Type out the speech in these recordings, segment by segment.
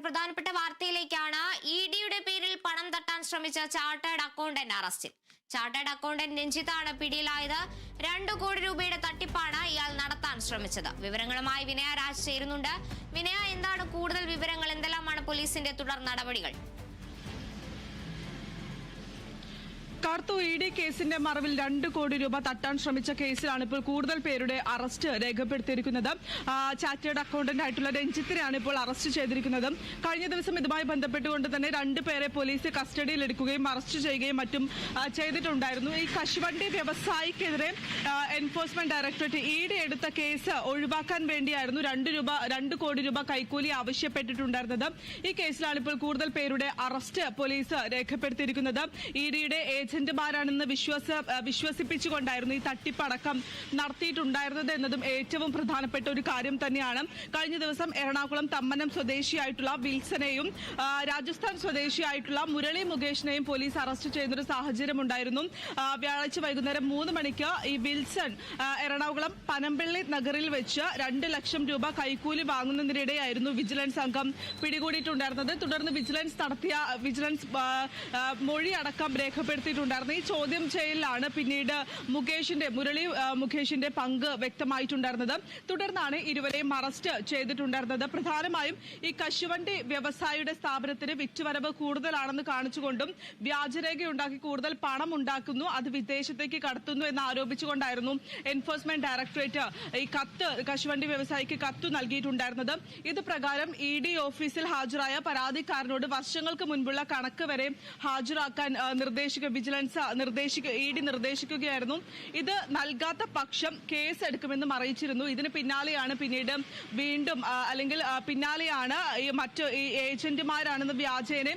ഒരു പ്രധാനപ്പെട്ട വാർത്തയിലേക്കാണ് ഇ ഡിയുടെ പേരിൽ പണം തട്ടാൻ ശ്രമിച്ച ചാർട്ടേഡ് അക്കൗണ്ടന്റ് അറസ്റ്റിൽ. ചാർട്ടേഡ് അക്കൗണ്ടന്റ് രഞ്ജിത്താണ് പിടിയിലായത്. രണ്ടു കോടി രൂപയുടെ തട്ടിപ്പാണ് ഇയാൾ നടത്താൻ ശ്രമിച്ചത്. വിവരങ്ങളുമായി വിനയ രാജ് ചേരുന്നുണ്ട്. വിനയ എന്താണ് കൂടുതൽ വിവരങ്ങൾ? എന്തെല്ലാമാണ് പോലീസിന്റെ തുടർ നടപടികൾ? കാർത്തു ഇ ഡി കേസിന്റെ മറവിൽ രണ്ട് കോടി രൂപ തട്ടാൻ ശ്രമിച്ച കേസിലാണ് ഇപ്പോൾ കൂടുതൽ പേരുടെ അറസ്റ്റ് രേഖപ്പെടുത്തിയിരിക്കുന്നത്. ചാറ്റേഡ് അക്കൗണ്ടന്റ് ആയിട്ടുള്ള രഞ്ജിത്തിനെയാണ് ഇപ്പോൾ അറസ്റ്റ് ചെയ്തിരിക്കുന്നത്. കഴിഞ്ഞ ദിവസം ഇതുമായി ബന്ധപ്പെട്ടുകൊണ്ട് തന്നെ രണ്ട് പേരെ പോലീസ് കസ്റ്റഡിയിൽ എടുക്കുകയും അറസ്റ്റ് ചെയ്യുകയും മറ്റും ചെയ്തിട്ടുണ്ടായിരുന്നു. ഈ കശുവണ്ടി വ്യവസായിക്കെതിരെ എൻഫോഴ്സ്മെന്റ് ഡയറക്ടറേറ്റ് ഇ ഡി എടുത്ത കേസ് ഒഴിവാക്കാൻ വേണ്ടിയായിരുന്നു രണ്ട് രൂപ രണ്ട് കോടി രൂപ കൈക്കൂലി ആവശ്യപ്പെട്ടിട്ടുണ്ടായിരുന്നത്. ഈ കേസിലാണ് ഇപ്പോൾ കൂടുതൽ പേരുടെ അറസ്റ്റ് പോലീസ് രേഖപ്പെടുത്തിയിരിക്കുന്നത്. ഇ ഡിയുടെ ഏജന്റുമാരാണെന്ന് വിശ്വാസ വിശ്വസിപ്പിച്ചുകൊണ്ടായിരുന്നു ഈ തട്ടിപ്പടക്കം നടത്തിയിട്ടുണ്ടായിരുന്നത് എന്നതും ഏറ്റവും പ്രധാനപ്പെട്ട ഒരു കാര്യം തന്നെയാണ്. കഴിഞ്ഞ ദിവസം എറണാകുളം തമ്മനം സ്വദേശിയായിട്ടുള്ള വിൽസനെയും രാജസ്ഥാൻ സ്വദേശിയായിട്ടുള്ള മുരളി മുകേഷിനെയും പോലീസ് അറസ്റ്റ് ചെയ്യുന്നൊരു സാഹചര്യം ഉണ്ടായിരുന്നു വ്യാഴാഴ്ച വൈകുന്നേരം മൂന്ന് മണിക്ക് ഈ വിൽസൺ എറണാകുളം പനമ്പള്ളി നഗറിൽ വെച്ച് രണ്ട് ലക്ഷം രൂപ കൈക്കൂലി വാങ്ങുന്നതിനിടെയായിരുന്നു വിജിലൻസ് സംഘം പിടികൂടിയിട്ടുണ്ടായിരുന്നത്. തുടർന്ന് വിജിലൻസ് നടത്തിയ വിജിലൻസ് മൊഴിയടക്കം രേഖപ്പെടുത്തിയിട്ടുണ്ട്. രേഖപ്പെടുത്തിയിട്ടുണ്ടായിരുന്നു ഈ ചോദ്യം ചെയ്യലിലാണ് പിന്നീട് മുകേഷിന്റെ മുരളി മുകേഷിന്റെ പങ്ക് വ്യക്തമായിട്ടുണ്ടായിരുന്നത്. തുടർന്നാണ് ഇരുവരെയും അറസ്റ്റ് ചെയ്തിട്ടുണ്ടായിരുന്നത്. പ്രധാനമായും ഈ കശുവണ്ടി വ്യവസായിയുടെ സ്ഥാപനത്തിന് വിറ്റുവരവ് കൂടുതലാണെന്ന് കാണിച്ചുകൊണ്ടും വ്യാജരേഖയുണ്ടാക്കി കൂടുതൽ പണം ഉണ്ടാക്കുന്നു അത് വിദേശത്തേക്ക് കടത്തുന്നു എന്ന് ആരോപിച്ചുകൊണ്ടായിരുന്നു എൻഫോഴ്സ്മെന്റ് ഡയറക്ടറേറ്റ് ഈ കത്ത് കശുവണ്ടി വ്യവസായിക്ക് കത്ത് നൽകിയിട്ടുണ്ടായിരുന്നത്. ഇത് പ്രകാരം ഇ ഡി ഓഫീസിൽ ഹാജരായ പരാതിക്കാരനോട് വർഷങ്ങൾക്ക് മുൻപുള്ള കണക്ക് വരെ ഹാജരാക്കാൻ നിർദ്ദേശിക്കും വിജിലൻസ് നിർദ്ദേശിക്കുക ഇ ഡി നിർദ്ദേശിക്കുകയായിരുന്നു. ഇത് നൽകാത്ത പക്ഷം കേസ് എടുക്കുമെന്നും അറിയിച്ചിരുന്നു. ഇതിന് പിന്നാലെയാണ് പിന്നീട് വീണ്ടും അല്ലെങ്കിൽ പിന്നാലെയാണ് ഈ മറ്റു ഈ ഏജന്റുമാരാണെന്ന് വ്യാജേനെ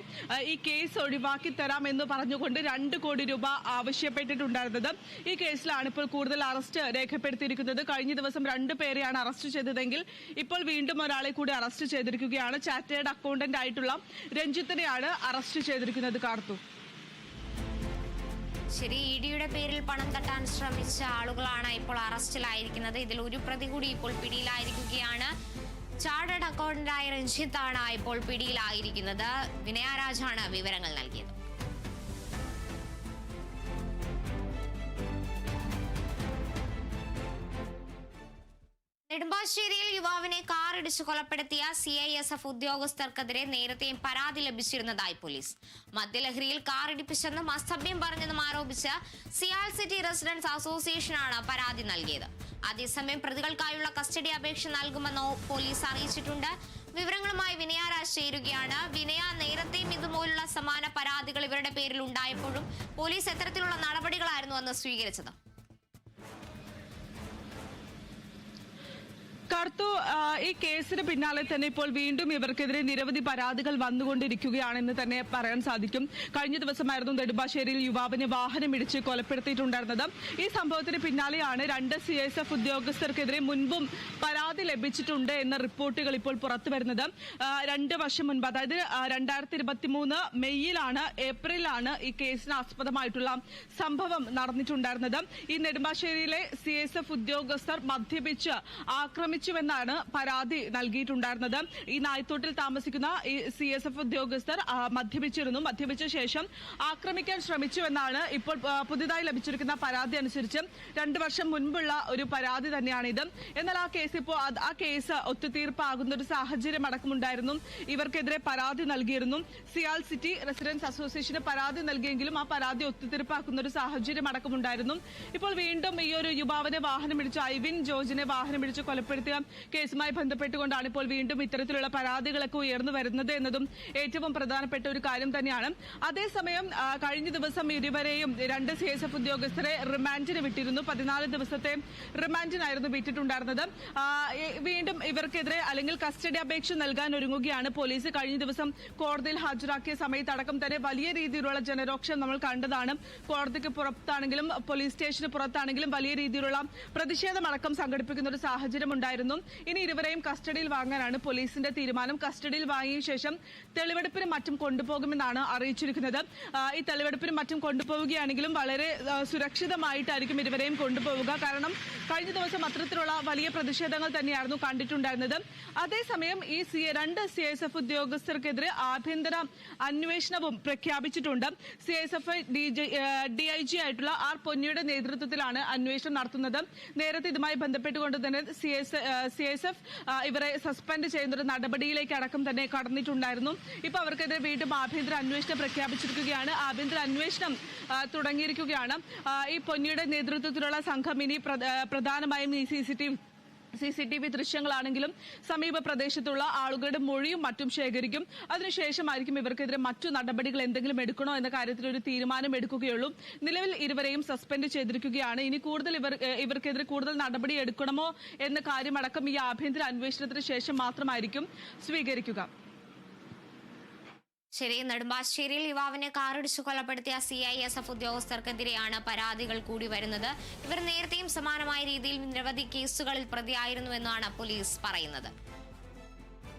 ഈ കേസ് ഒഴിവാക്കി തരാമെന്ന് പറഞ്ഞുകൊണ്ട് രണ്ട് കോടി രൂപ ആവശ്യപ്പെട്ടിട്ടുണ്ടായിരുന്നത്. ഈ കേസിലാണ് ഇപ്പോൾ കൂടുതൽ അറസ്റ്റ് രേഖപ്പെടുത്തിയിരിക്കുന്നത്. കഴിഞ്ഞ ദിവസം രണ്ടു പേരെയാണ് അറസ്റ്റ് ചെയ്തതെങ്കിൽ ഇപ്പോൾ വീണ്ടും ഒരാളെ കൂടി അറസ്റ്റ് ചെയ്തിരിക്കുകയാണ്. ചാറ്റേഡ് അക്കൗണ്ടന്റ് ആയിട്ടുള്ള രഞ്ജിത്തിനെയാണ് അറസ്റ്റ് ചെയ്തിരിക്കുന്നത് കാർത്തു. ശരി ഇ ഡിയുടെ പേരിൽ പണം തട്ടാൻ ശ്രമിച്ച ആളുകളാണ് ഇപ്പോൾ അറസ്റ്റിലായിരിക്കുന്നത്. ഇതിൽ ഒരു പ്രതി കൂടി ഇപ്പോൾ പിടിയിലായിരിക്കുകയാണ്. ചാർട്ടേഡ് അക്കൗണ്ടന്റായ രഞ്ജിത്താണ് ഇപ്പോൾ പിടിയിലായിരിക്കുന്നത്. വിനയരാജാണ് വിവരങ്ങൾ നൽകിയത്. നെടുമ്പാശ്ശേരിയിൽ യുവാവിനെ കാറിടിച്ച് കൊലപ്പെടുത്തിയ സി ഐ എസ് എഫ് ഉദ്യോഗസ്ഥർക്കെതിരെ നേരത്തെയും പരാതി ലഭിച്ചിരുന്നതായി പോലീസ്. മദ്യലഹരിയിൽ കാറിടിപ്പിച്ചെന്നും അസഭ്യം പറഞ്ഞെന്നും ആരോപിച്ച് സിയാൽ സിറ്റി റെസിഡൻസ് അസോസിയേഷനാണ് പരാതി നൽകിയത്. അതേസമയം പ്രതികൾക്കായുള്ള കസ്റ്റഡി അപേക്ഷ നൽകുമെന്ന് പോലീസ് അറിയിച്ചിട്ടുണ്ട്. വിവരങ്ങളുമായി വിനയരാജ് ചേരുകയാണ്. വിനയ നേരത്തെയും ഇതുപോലുള്ള സമാന പരാതികൾ ഇവരുടെ പേരിൽ ഉണ്ടായപ്പോഴും പോലീസ് എത്തരത്തിലുള്ള നടപടികളായിരുന്നു അന്ന് സ്വീകരിച്ചത്. കർത്തു ഈ കേസിന് പിന്നാലെ തന്നെ ഇപ്പോൾ വീണ്ടും ഇവർക്കെതിരെ നിരവധി പരാതികൾ വന്നുകൊണ്ടിരിക്കുകയാണെന്ന് തന്നെ പറയാൻ സാധിക്കും. കഴിഞ്ഞ ദിവസമായിരുന്നു നെടുമ്പാശ്ശേരിയിൽ യുവാവിനെ വാഹനം ഇടിച്ച് കൊലപ്പെടുത്തിയിട്ടുണ്ടായിരുന്നത്. ഈ സംഭവത്തിന് പിന്നാലെയാണ് രണ്ട് സി ഉദ്യോഗസ്ഥർക്കെതിരെ മുൻപും പരാതി ലഭിച്ചിട്ടുണ്ട് എന്ന റിപ്പോർട്ടുകൾ ഇപ്പോൾ പുറത്തു വരുന്നത്. രണ്ട് വർഷം മുൻപ് അതായത് രണ്ടായിരത്തി ഇരുപത്തി മൂന്ന് മെയ്യിലാണ് ഏപ്രിലാണ് ഈ കേസിന് ആസ്പദമായിട്ടുള്ള സംഭവം നടന്നിട്ടുണ്ടായിരുന്നത്. ഈ നെടുമ്പാശ്ശേരിയിലെ സി എസ് എഫ് ഉദ്യോഗസ്ഥർ മദ്യപിച്ച് ആക്രമിച്ചുവെന്നാണ് പരാതി നൽകിയിട്ടുണ്ടായിരുന്നത്. ഈ നായ്ത്തോട്ടിൽ താമസിക്കുന്ന ഈ സി എസ് എഫ് ഉദ്യോഗസ്ഥർ മദ്യപിച്ചിരുന്നു. മദ്യപിച്ച ശേഷം ആക്രമിക്കാൻ ശ്രമിച്ചുവെന്നാണ് ഇപ്പോൾ പുതുതായി ലഭിച്ചിരിക്കുന്ന പരാതി അനുസരിച്ച് രണ്ടു വർഷം മുൻപുള്ള ഒരു പരാതി തന്നെയാണിത്. എന്നാൽ ആ കേസ് ഇപ്പോൾ ആ കേസ് ഒത്തുതീർപ്പാകുന്ന ഒരു സാഹചര്യം അടക്കമുണ്ടായിരുന്നു. ഇവർക്കെതിരെ പരാതി നൽകിയിരുന്നു. സിയാൽ സിറ്റി റെസിഡൻസ് അസോസിയേഷന് പരാതി നൽകിയെങ്കിലും ആ പരാതി ഒത്തുതീർപ്പാക്കുന്ന ഒരു സാഹചര്യം അടക്കമുണ്ടായിരുന്നു. ഇപ്പോൾ വീണ്ടും ഈ ഒരു യുവാവിനെ വാഹനം ഇടിച്ച് ഐവിൻ ജോർജിനെ വാഹനം ഇടിച്ച് കൊലപ്പെടുത്തിയ കേസുമായി ബന്ധപ്പെട്ടുകൊണ്ടാണ് ഇപ്പോൾ വീണ്ടും ഇത്തരത്തിലുള്ള പരാതികളൊക്കെ ഉയർന്നു വരുന്നത് എന്നതും ഏറ്റവും പ്രധാനപ്പെട്ട ഒരു കാര്യം തന്നെയാണ്. അതേസമയം കഴിഞ്ഞ ദിവസം ഇരുവരെയും രണ്ട് സി എസ് എഫ് ഉദ്യോഗസ്ഥരെ റിമാൻഡിന് വിട്ടിരുന്നു. പതിനാല് ദിവസത്തെ റിമാൻഡിനായിരുന്നു വിട്ടിട്ടുണ്ടായിരുന്നത്. വീണ്ടും ഇവർക്കെതിരെ അല്ലെങ്കിൽ കസ്റ്റഡി അപേക്ഷ നൽകാൻ ഒരുങ്ങുകയാണ് പോലീസ്. കഴിഞ്ഞ ദിവസം കോടതിയിൽ ഹാജരാക്കിയ സമയത്ത് അടക്കം തന്നെ വലിയ രീതിയിലുള്ള ജനരോക്ഷം നമ്മൾ കണ്ടതാണ്. കോടതിക്ക് പുറത്താണെങ്കിലും പോലീസ് സ്റ്റേഷന് പുറത്താണെങ്കിലും വലിയ രീതിയിലുള്ള പ്രതിഷേധമടക്കം സംഘടിപ്പിക്കുന്ന ഒരു സാഹചര്യം ഉണ്ടായിരുന്നു. ഇനി ഇരുവരെയും കസ്റ്റഡിയിൽ വാങ്ങാനാണ് പോലീസിന്റെ തീരുമാനം. കസ്റ്റഡിയിൽ വാങ്ങിയ ശേഷം തെളിവെടുപ്പിനും മറ്റും കൊണ്ടുപോകുമെന്നാണ് അറിയിച്ചിരിക്കുന്നത്. ഈ തെളിവെടുപ്പിനും മറ്റും കൊണ്ടുപോവുകയാണെങ്കിലും വളരെ സുരക്ഷിതമായിട്ടായിരിക്കും ഇരുവരെയും കൊണ്ടുപോവുക. കാരണം കഴിഞ്ഞ ദിവസം അത്തരത്തിലുള്ള വലിയ പ്രതിഷേധങ്ങൾ തന്നെയായിരുന്നു കണ്ടിട്ടുണ്ടായിരുന്നത്. അതേസമയം ഈ രണ്ട് സി എസ് എഫ് ഉദ്യോഗസ്ഥർക്കെതിരെ ആഭ്യന്തര അന്വേഷണവും പ്രഖ്യാപിച്ചിട്ടുണ്ട്. C S F D I G ആയിട്ടുള്ള ആർ പൊന്നിയുടെ നേതൃത്വത്തിലാണ് അന്വേഷണം നടത്തുന്നത്. നേരത്തെ ഇതുമായി ബന്ധപ്പെട്ടുകൊണ്ട് തന്നെ സി എസ് എഫ് ഇവരെ സസ്പെൻഡ് ചെയ്യുന്ന ഒരു നടപടിയിലേക്ക് തന്നെ കടന്നിട്ടുണ്ടായിരുന്നു. ഇപ്പൊ അവർക്കെതിരെ വീണ്ടും ആഭ്യന്തര അന്വേഷണം പ്രഖ്യാപിച്ചിരിക്കുകയാണ്. ആഭ്യന്തര അന്വേഷണം തുടങ്ങിയിരിക്കുകയാണ്. ഈ പൊന്നിയുടെ നേതൃത്വത്തിലുള്ള സംഘം ഇനി പ്രധാനമായും ഈ C C T V C C T V ദൃശ്യങ്ങളാണെങ്കിലും സമീപ പ്രദേശത്തുള്ള ആളുകളുടെ മൊഴിയും മറ്റും ശേഖരിക്കും. അതിനുശേഷമായിരിക്കും ഇവർക്കെതിരെ മറ്റു നടപടികൾ എന്തെങ്കിലും എടുക്കണോ എന്ന കാര്യത്തിൽ ഒരു തീരുമാനം എടുക്കുകയുള്ളൂ. നിലവിൽ ഇരുവരെയും സസ്പെൻഡ് ചെയ്തിരിക്കുകയാണ്. ഇനി കൂടുതൽ ഇവർ ഇവർക്കെതിരെ കൂടുതൽ നടപടി എടുക്കണമോ എന്ന കാര്യമടക്കം ഈ ആഭ്യന്തര അന്വേഷണത്തിന് ശേഷം മാത്രമായിരിക്കും സ്വീകരിക്കുക. ശരി നെടുമ്പാശ്ശേരിയിൽ യുവാവിനെ കാറിടിച്ചു കൊലപ്പെടുത്തിയ സി ഐ എസ് എഫ് ഉദ്യോഗസ്ഥർക്കെതിരെയാണ് പരാതികൾ കൂടി വരുന്നത്. ഇവർ നേരത്തെയും സമാനമായ രീതിയിൽ നിരവധി കേസുകളിൽ പ്രതിയായിരുന്നുവെന്നാണ് പോലീസ് പറയുന്നത്.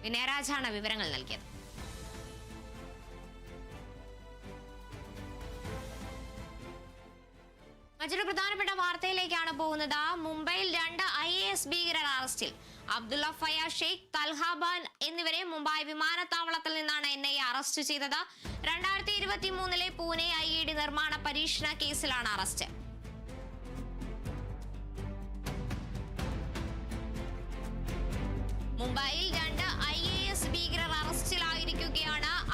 വിനയരാജാണ് വിവരങ്ങൾ നൽകിയത്. മറ്റൊരു പ്രധാനപ്പെട്ട വാർത്തയിലേക്കാണ് പോകുന്നത്. മുംബൈയിൽ രണ്ട് ഐ എ എസ് ഭീകരർ അറസ്റ്റിൽ. അബ്ദുള്ള ഫയ ഷെയ്ഖ് തൽഹാബാൻ എന്നിവരെ മുംബൈ വിമാനത്താവളത്തിൽ നിന്നാണ് എൻ ഐ അറസ്റ്റ് ചെയ്തത്. രണ്ടായിരത്തി ഇരുപത്തി മൂന്നിലെ പൂനെ ഐ ഇ ഡി നിർമ്മാണ പരീക്ഷണ കേസിലാണ് അറസ്റ്റ്. മുംബൈയിൽ രണ്ട്